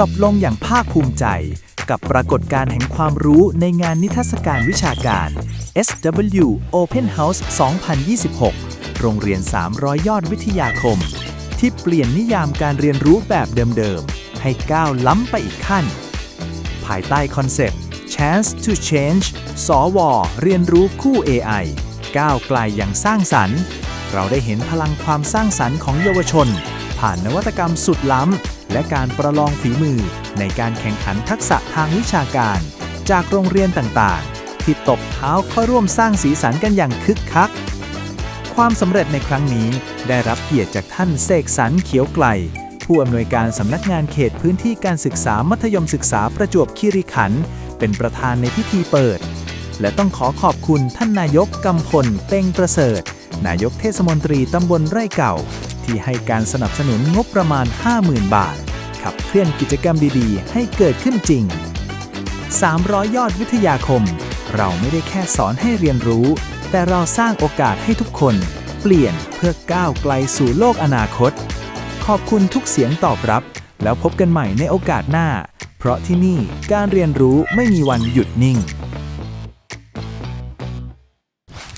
จบลงอย่างภาคภูมิใจ กับปรากฏการณ์แห่งความรู้ในงานนิทรรศการวิชาการ SW Open House 2026 โรงเรียน 300 ยอดวิทยาคม ที่เปลี่ยนนิยามการเรียนรู้แบบเดิมๆ ให้ก้าวล้ำไปอีกขั้น ภายใต้คอนเซปต์ Chance to Change สว เรียนรู้คู่ AI ก้าวไกลอย่างสร้างสรรค์ เราได้เห็นพลังความสร้างสรรค์ของเยาวชน ผ่านนวัตกรรมสุดล้ำ และการประลองฝีมือในการแข่งขันทักษะทางวิชาการ จากโรงเรียนต่างๆ ที่ตบเท้าเข้าร่วมสร้างสีสันกันอย่างคึกคัก ความสำเร็จในครั้งนี้ได้รับเกียรติจากท่านเสกสรรเขียวไกล ผู้อำนวยการสำนักงานเขตพื้นที่การศึกษามัธยมศึกษาประจวบคีรีขันธ์เป็นประธานในพิธีเปิด และต้องขอขอบคุณท่านนายกกำพลเป้งประเสริฐ นายกเทศมนตรีตำบลไร่เก่า ที่ให้การสนับสนุนงบประมาณ 50,000 บาท ขับเคลื่อนกิจกรรมดีๆ ให้เกิดขึ้นจริง 300 ยอดวิทยาคม เราไม่ได้แค่สอนให้เรียนรู้ แต่เราสร้างโอกาสให้ทุกคน เปลี่ยนเพื่อก้าวไกลสู่โลกอนาคต ขอบคุณทุกเสียงตอบรับ แล้วพบกันใหม่ในโอกาสหน้า เพราะที่นี่การเรียนรู้ไม่มีวันหยุดนิ่ง